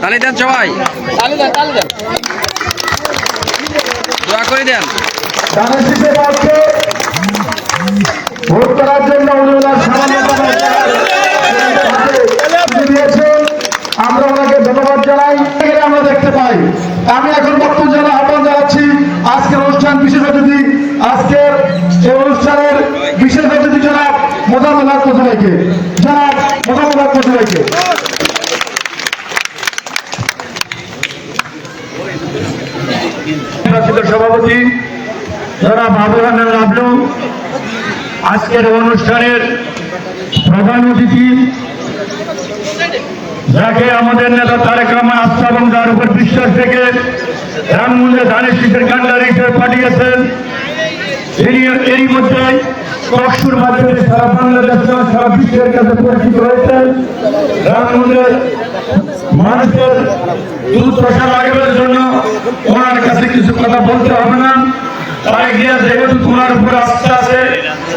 তালি দেন সবাই। দোয়া করে দেন। ধানের শীষের পক্ষে ভোট করার জন্য উনি ওনার সামান্য টাকা দিয়েছেন আমরা ওনাকে ধন্যবাদ জানাই এখানে আমরা দেখতে পাই আমি এখন বক্তব্য জানা আহ্বান জানাচ্ছি আজকের অনুষ্ঠান বিশেষ অতিথি আজকের এই অনুষ্ঠানের বিশেষ অতিথি মোদামুল্লাহ কোথায়কে জনাব মোদামুল্লাহ কোথায়কে সভাপতি যারা রহমান লাভলু আজকের অনুষ্ঠানের প্রধান অতিথি যাকে আমাদের নেতা তারেক রহমান আস্থা এবং তার উপর বিশ্বাস থেকে রামমন্দির ধানের শীতের কান্ডারি হিসেবে পাঠিয়েছেন এরই মধ্যে টকশুর মাধ্যমে সারা বাংলাদেশ সারা বিশ্বের কাছে পরিচিত হয়েছেন রামমন্দির মানুষের দুর্দশা লাগানোর জন্য ওনার কাছে কিছু কথা বলতে হবে না। তাই গিয়া যেহেতু তোমার উপরে আস্থা আছে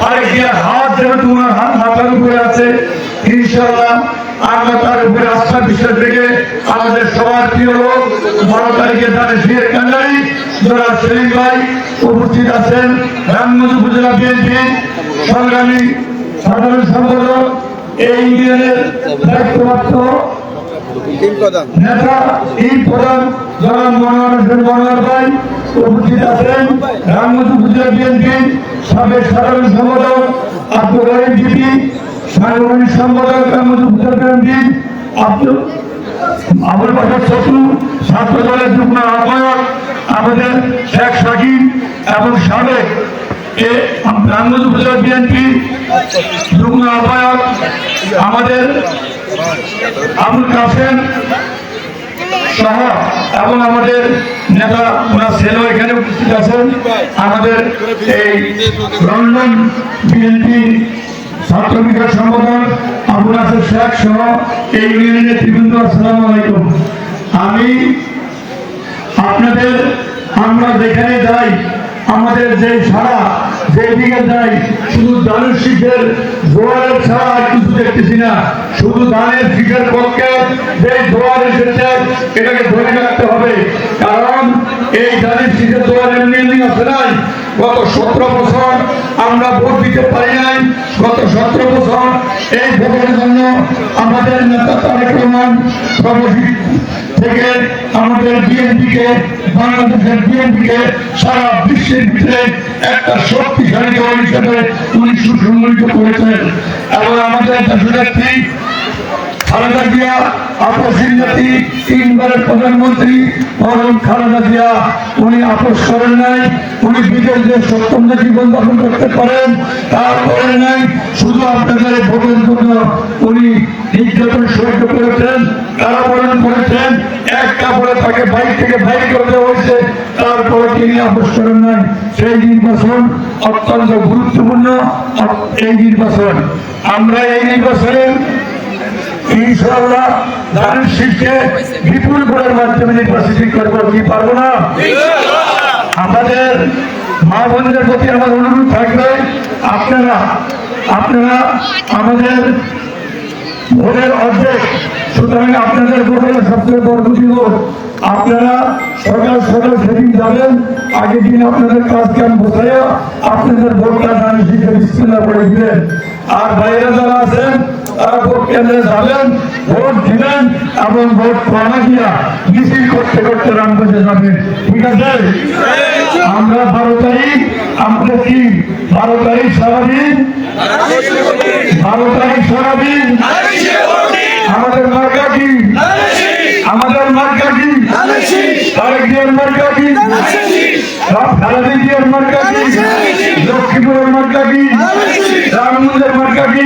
আর গিয়া হাত যেহেতু তোমার হাত মাথার উপরে আছে ইনশাল্লাহ আমরা তার উপরে আস্থা বিশ্বাস রেখে আমাদের সবার প্রিয় লোক, বারো তারিখে তাদের বিয়ের কান্ডারি সেলিম ভাই উপস্থিত আছেন। রামগঞ্জ উপজেলা বিএনপি সংগ্রামী সাধারণ সম্পাদক এই ইউনিয়নের দায়িত্বপ্রাপ্ত নেতা এই প্রধান জনাব মনোহর হোসেন মনোহর ভাই উপস্থিত আছেন। রামগঞ্জ উপজেলা বিএনপি সাবেক সাধারণ সম্পাদক আব্দুল রহিম জিপি সাংগঠনিক সম্পাদক রামগঞ্জ উপজেলা বিএনপি আব্দুল আবুল বাসার শত্রু ছাত্র দলের যুগ্ম আহ্বায়ক আমাদের শেখ সাকিব এবং সাবেক রামগঞ্জ উপজেলা বিএনপি, যুগ্ম আহ্বায়ক আমাদের আবুল কাসেম সহ এবং আমাদের নেতা ওনার এখানে উপস্থিত আছেন। আমাদের এই লন্ডন বিএনপি ছাত্র বিকাশ হাসান শেখ সহ এই ইউনিয়নের আসসালামু আলাইকুম। আমি আপনাদের আমরা যেখানে যাই আমাদের যে সারা যেদিকে যাই শুধু শীষের জোয়ারের ছাড়া আর কিছু দেখতেছি না। শুধু দানের শীষের পক্ষে যে জোয়ার এসেছে, এটাকে ধরে রাখতে হবে। কারণ এই দানের শীষের জোয়ার এমনি এমনি আসে নাই। গত সতেরো বছর আমরা ভোট দিতে পারি নাই। গত সতেরো বছর এই ভোটের জন্য আমাদের নেতা তারেক রহমান থেকে আমাদের বিএনপিকে, বাংলাদেশের বিএনপিকে সারা বিশ্বের ভিতরে একটা শক্তিশালী দল হিসেবে উনি সুসংগঠিত করেছেন। এবং আমাদের দেশনেত্রী খালেদা জিয়া আপসীন জাতি, তিনবারের প্রধানমন্ত্রী মরম খালেদা জিয়া, উনি আপোষ করেন নাই, উনি বিদেশ যে সপ্তম জীবন যাপন করতে পারেন, তা করেন নাই, শুধু আপনাদের ভোটের জন্য উনি নির্যাতন সহ্য করেছেন কারাবরণ করেছেন, এক কাপড়ে তাকে বাইক থেকে বাইক করতে হয়েছে, তারপরে তিনি আপোষ করেন নাই। সেই নির্বাচন অত্যন্ত গুরুত্বপূর্ণ, এই নির্বাচন। আমরা এই নির্বাচনে ভোটের আমাদের মা বোনদের প্রতি আমার অনুরোধ থাকবে, আপনারা আপনারা আমাদের ভোটের অর্ধেক, সুতরাং আপনাদের ভোট হলো সবচেয়ে বড় দুটি আপনারা সকাল সকাল সেদিন যাবেন, আগের দিন আপনাদের কাজ কাম বোঝাইয়া আপনাদের ভোটটা দান শিখে বিস্তীর্ণ করে দিলেন আর বাইরে যারা আছেন তারা ভোট ভোট দিবেন এবং ভোট করতে করতে কি? আমাদের মার্কা আমাদের মার্কা কি? তারেক জিয়ার মার্কা কি? খালেদি জিয়ার মার্কা কি? লক্ষ্মীপুরের মার্কা কি? রামগঞ্জের মার্কা কি?